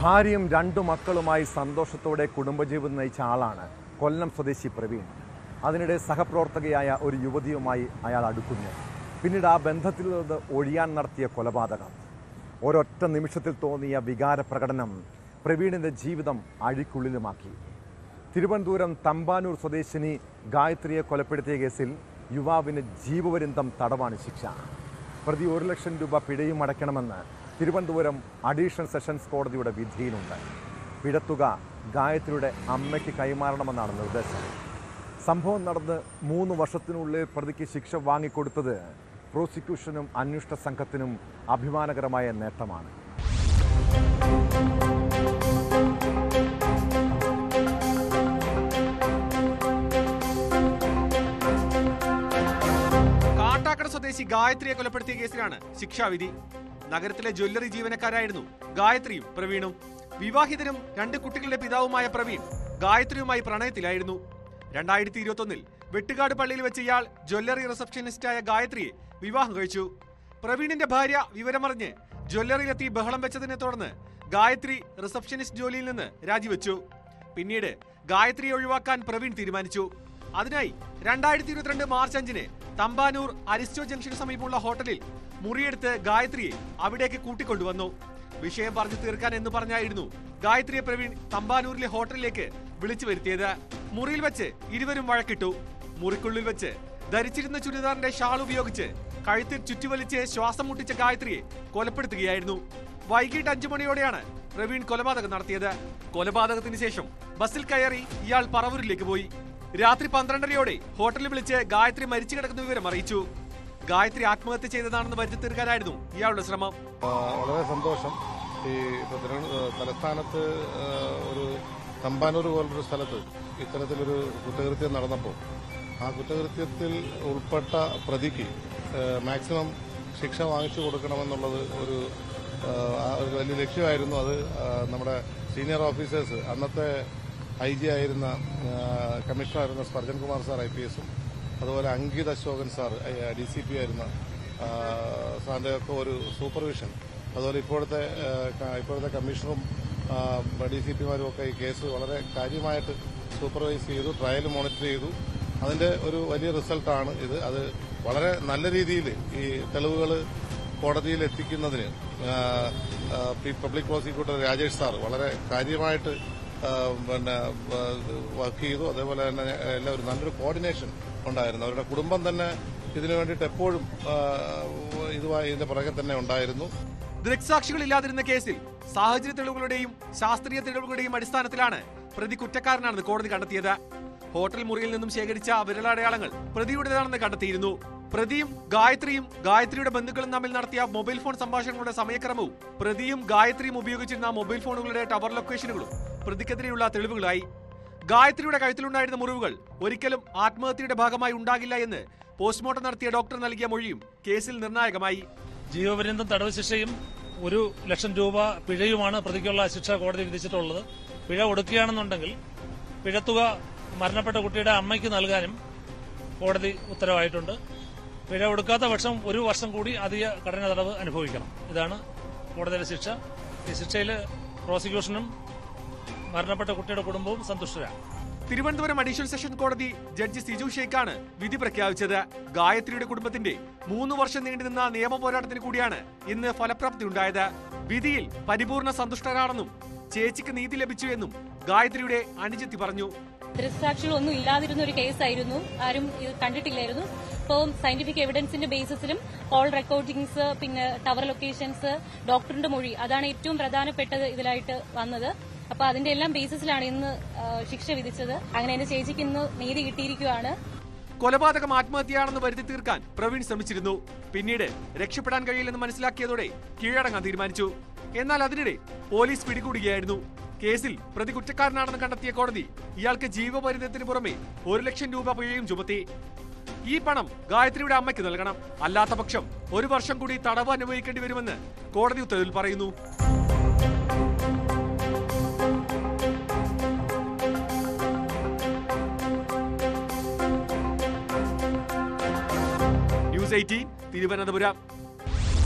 ഭാര്യയും രണ്ടു മക്കളുമായി സന്തോഷത്തോടെ കുടുംബജീവിതം നയിച്ച ആളാണ് കൊല്ലം സ്വദേശി പ്രവീൺ. അതിനിടെ സഹപ്രവർത്തകയായ ഒരു യുവതിയുമായി അയാൾ അടുക്കുന്നു. പിന്നീട് ആ ബന്ധത്തിൽ നിന്ന് ഒഴിയാൻ നടത്തിയ കൊലപാതകം. ഒരൊറ്റ നിമിഷത്തിൽ തോന്നിയ വികാര പ്രകടനം പ്രവീണിന്റെ ജീവിതം അഴിക്കുള്ളിലുമാക്കി. തിരുവനന്തപുരം തമ്പാനൂർ സ്വദേശിനി ഗായത്രിയെ കൊലപ്പെടുത്തിയ കേസിൽ യുവാവിന് ജീവപര്യന്തം തടവാണ് ശിക്ഷ. പ്രതി ഒരു ലക്ഷം രൂപ പിഴയും അടയ്ക്കണമെന്ന് തിരുവനന്തപുരം അഡീഷണൽ സെഷൻസ് കോടതിയുടെ വിധിയിലുണ്ട്. പിഴത്തുക ഗായത്രിയുടെ അമ്മയ്ക്ക് കൈമാറണമെന്നാണ് നിർദ്ദേശം. സംഭവം നടന്ന് മൂന്ന് വർഷത്തിനുള്ളിൽ പ്രതിക്ക് ശിക്ഷ വാങ്ങിക്കൊടുത്തത് പ്രോസിക്യൂഷനും അന്വേഷണ സംഘത്തിനും അഭിമാനകരമായ നേട്ടമാണ്. കാട്ടാക്കട സ്വദേശി ഗായത്രിയെ കൊലപ്പെടുത്തിയ കേസിലാണ് ശിക്ഷാവിധി. നഗരത്തിലെ ജ്വല്ലറി ജീവനക്കാരായിരുന്നു ഗായത്രിയും പ്രവീണും. വിവാഹിതരും രണ്ട് കുട്ടികളുടെ പിതാവുമായ പ്രവീൺ ഗായത്രിയുമായി പ്രണയത്തിലായിരുന്നു. രണ്ടായിരത്തി ഇരുപത്തൊന്നിൽ വെട്ടുകാട് പള്ളിയിൽ വെച്ച് ഇയാൾ ജ്വല്ലറി റിസപ്ഷനിസ്റ്റായ ഗായത്രിയെ വിവാഹം കഴിച്ചു. പ്രവീണിന്റെ ഭാര്യ വിവരമറിഞ്ഞ് ജ്വല്ലറിയിലെത്തി ബഹളം വെച്ചതിനെ തുടർന്ന് ഗായത്രി റിസപ്ഷനിസ്റ്റ് ജോലിയിൽ നിന്ന് രാജിവെച്ചു. പിന്നീട് ഗായത്രിയെ ഒഴിവാക്കാൻ പ്രവീൺ തീരുമാനിച്ചു. അതിനായി രണ്ടായിരത്തി ഇരുപത്തിരണ്ട് മാർച്ച് അഞ്ചിന് തമ്പാനൂർ അരിസ്റ്റോ ജംഗ്ഷന് സമീപമുള്ള ഹോട്ടലിൽ മുറിയെടുത്ത് ഗായത്രിയെ അവിടേക്ക് കൂട്ടിക്കൊണ്ടുവന്നു. വിഷയം പറഞ്ഞു തീർക്കാൻ എന്ന് പറഞ്ഞായിരുന്നു ഗായത്രിയെ പ്രവീൺ തമ്പാനൂരിലെ ഹോട്ടലിലേക്ക് വിളിച്ചു വരുത്തിയത്. മുറിയിൽ വെച്ച് ഇരുവരും വഴക്കിട്ടു. മുറിക്കുള്ളിൽ വെച്ച് ധരിച്ചിരുന്ന ചുരിദാറിന്റെ ഷാൾ ഉപയോഗിച്ച് കഴുത്തിൽ ചുറ്റിവലിച്ച് ശ്വാസം മുട്ടിച്ച ഗായത്രിയെ കൊലപ്പെടുത്തുകയായിരുന്നു. വൈകിട്ട് അഞ്ചു മണിയോടെയാണ് പ്രവീൺ കൊലപാതകം നടത്തിയത്. കൊലപാതകത്തിന് ശേഷം ബസ്സിൽ കയറി ഇയാൾ പറവൂരിലേക്ക് പോയി. രാത്രി പന്ത്രണ്ടരയോടെ ഹോട്ടലിൽ വിളിച്ച് ഗായത്രി മരിച്ചു കിടക്കുന്ന വിവരം അറിയിച്ചു. ഗായത്രി ആത്മഹത്യ ചെയ്തതാണെന്ന് വരുത്തി തീർക്കാനായിരുന്നു ഇയാളുടെ ശ്രമം. വളരെ സന്തോഷം. ഈ തലസ്ഥാനത്ത് ഒരു തമ്പാനൂർ പോലൊരു സ്ഥലത്ത് ഇത്തരത്തിലൊരു കുറ്റകൃത്യം നടന്നപ്പോൾ ആ കുറ്റകൃത്യത്തിൽ ഉൾപ്പെട്ട പ്രതിക്ക് മാക്സിമം ശിക്ഷ വാങ്ങിച്ചു കൊടുക്കണമെന്നുള്ളത് ഒരു വലിയ ലക്ഷ്യമായിരുന്നു. അത് നമ്മുടെ സീനിയർ ഓഫീസേഴ്സ് അന്നത്തെ ഐ ജി ആയിരുന്ന കമ്മീഷണറായിരുന്ന Spurgeon Kumar sir I P എസും അതുപോലെ Ankit Ashokan sir D C P ആയിരുന്ന സാറിന്റെ ഒക്കെ ഒരു സൂപ്പർവിഷൻ. അതുപോലെ ഇപ്പോഴത്തെ ഇപ്പോഴത്തെ കമ്മീഷണറും ഡി സി പിമാരും ഒക്കെ ഈ കേസ് വളരെ കാര്യമായിട്ട് സൂപ്പർവൈസ് ചെയ്തു ട്രയൽ മോണിറ്റർ ചെയ്തു. അതിന്റെ ഒരു വലിയ റിസൾട്ടാണ് ഇത്. അത് വളരെ നല്ല രീതിയിൽ ഈ തെളിവുകൾ കോടതിയിൽ എത്തിക്കുന്നതിന് പബ്ലിക് പ്രോസിക്യൂട്ടർ രാജേഷ് സാർ വളരെ കാര്യമായിട്ട് പിന്നെ വർക്ക് ചെയ്തു. അതേപോലെ തന്നെ എല്ലാവരും നല്ലൊരു കോർഡിനേഷൻ ഉണ്ടായിരുന്നു. അവരുടെ കുടുംബം തന്നെ ഇതിനു വേണ്ടിയിട്ട് എപ്പോഴും ഇതുമായി ഇതിന്റെ പുറകെ തന്നെ ഉണ്ടായിരുന്നു. ദൃക്സാക്ഷികളില്ലാതിരുന്ന കേസിൽ സാഹചര്യ തെളിവുകളുടെയും ശാസ്ത്രീയ തെളിവുകളുടെയും അടിസ്ഥാനത്തിലാണ് പ്രതി കുറ്റക്കാരനാണെന്ന് കോടതി കണ്ടെത്തിയത്. ഹോട്ടൽ മുറിയിൽ നിന്നും ശേഖരിച്ച വിരലടയാളങ്ങൾ പ്രതിയുടേതാണെന്ന് കണ്ടെത്തിയിരുന്നു. പ്രതിയും ഗായത്രിയും ഗായത്രിയുടെ ബന്ധുക്കളും തമ്മിൽ നടത്തിയ മൊബൈൽ ഫോൺ സംഭാഷണങ്ങളുടെ സമയക്രമവും പ്രതിയും ഗായത്രിയും ഉപയോഗിച്ചിരുന്ന മൊബൈൽ ഫോണുകളുടെ ടവർ ലൊക്കേഷനുകളും പ്രതിക്കെതിരെയുള്ള തെളിവുകളായി. ഗായത്രിയുടെ കഴുത്തിലുണ്ടായിരുന്ന മുറിവുകൾ ഒരിക്കലും ആത്മഹത്യയുടെ ഭാഗമായി ഉണ്ടാകില്ല എന്ന് പോസ്റ്റ്മോർട്ടം നടത്തിയ ഡോക്ടർ നൽകിയ മൊഴിയും കേസിൽ നിർണായകമായി. ജീവപര്യന്തം തടവ് ശിക്ഷയും ഒരു ലക്ഷം രൂപ പിഴയുമാണ് പ്രതിക്കുള്ള ശിക്ഷ കോടതി വിധിച്ചിട്ടുള്ളത്. പിഴ ഒടുക്കുകയാണെന്നുണ്ടെങ്കിൽ പിഴത്തുക മരണപ്പെട്ട കുട്ടിയുടെ അമ്മയ്ക്ക് നൽകാനും കോടതി ഉത്തരവായിട്ടുണ്ട്. പിഴ കൊടുക്കാത്ത പക്ഷം ഒരു വർഷം കൂടി അധിക കഠിന തടവ് അനുഭവിക്കണം. ഇതാണ് കോടതിയുടെ ശിക്ഷ. ഈ ശിക്ഷയിൽ പ്രോസിക്യൂഷനും മരണപ്പെട്ട കുട്ടിയുടെ കുടുംബവും സന്തുഷ്ടരാണ്. തിരുവനന്തപുരം അഡീഷണൽ സെഷൻ കോടതി ജഡ്ജി സിജു ഷെയ്ഖാണ് വിധി പ്രഖ്യാപിച്ചത്. ഗായത്രിയുടെ കുടുംബത്തിന്റെ മൂന്ന് വർഷം നീണ്ടുനിന്ന നിയമ പോരാട്ടത്തിന് കൂടിയാണ് ഇന്ന് ഫലപ്രാപ്തി ഉണ്ടായത് വിധിയിൽ പരിപൂർണ സന്തുഷ്ടരാണെന്നും ചേച്ചിക്ക് നീതി ലഭിച്ചു എന്നും ഗായത്രിയുടെ അനുജത്തി പറഞ്ഞു. ദൃക്സാക്ഷികളൊന്നും ഇല്ലാതിരുന്ന ഒരു കേസായിരുന്നു. ആരും ഇത് കണ്ടിട്ടില്ലായിരുന്നു. ഇപ്പോൾ സയന്റിഫിക് എവിഡൻസിന്റെ ബേസിസിലും കോൾ റെക്കോർഡിങ്സ് പിന്നെ ടവർ ലൊക്കേഷൻസ് ഡോക്ടറിന്റെ മൊഴി അതാണ് ഏറ്റവും പ്രധാനപ്പെട്ടത് ഇതിലായിട്ട് വന്നത്. അപ്പൊ അതിന്റെ എല്ലാം ബേസിസിലാണ് ഇന്ന് ശിക്ഷ വിധിച്ചത്. അങ്ങനെ എന്റെ ചേച്ചിക്ക് ഇന്ന് നീതി കിട്ടിയിരിക്കുകയാണ്. കൊലപാതകം ആത്മഹത്യയാണെന്ന് വരുത്തി തീർക്കാൻ പ്രവീൺ ശ്രമിച്ചിരുന്നു. പിന്നീട് രക്ഷപ്പെടാൻ കഴിയില്ലെന്ന് മനസ്സിലാക്കിയതോടെ കീഴടങ്ങാൻ തീരുമാനിച്ചു. എന്നാൽ അതിനിടെ പോലീസ് പിടികൂടുകയായിരുന്നു. കേസിൽ പ്രതി കുറ്റക്കാരനാണെന്ന് കണ്ടെത്തിയ കോടതി ഇയാൾക്ക് ജീവപരിതത്തിന് പുറമെ ഒരു ലക്ഷം രൂപ പിഴയും ചുമത്തി. ഈ പണം ഗായത്രിയുടെ അമ്മയ്ക്ക് നൽകണം. അല്ലാത്ത പക്ഷം ഒരു വർഷം കൂടി തടവ് അനുഭവിക്കേണ്ടി വരുമെന്ന് കോടതി ഉത്തരവിൽ പറയുന്നു. News eighteen Thiruvananthapuram.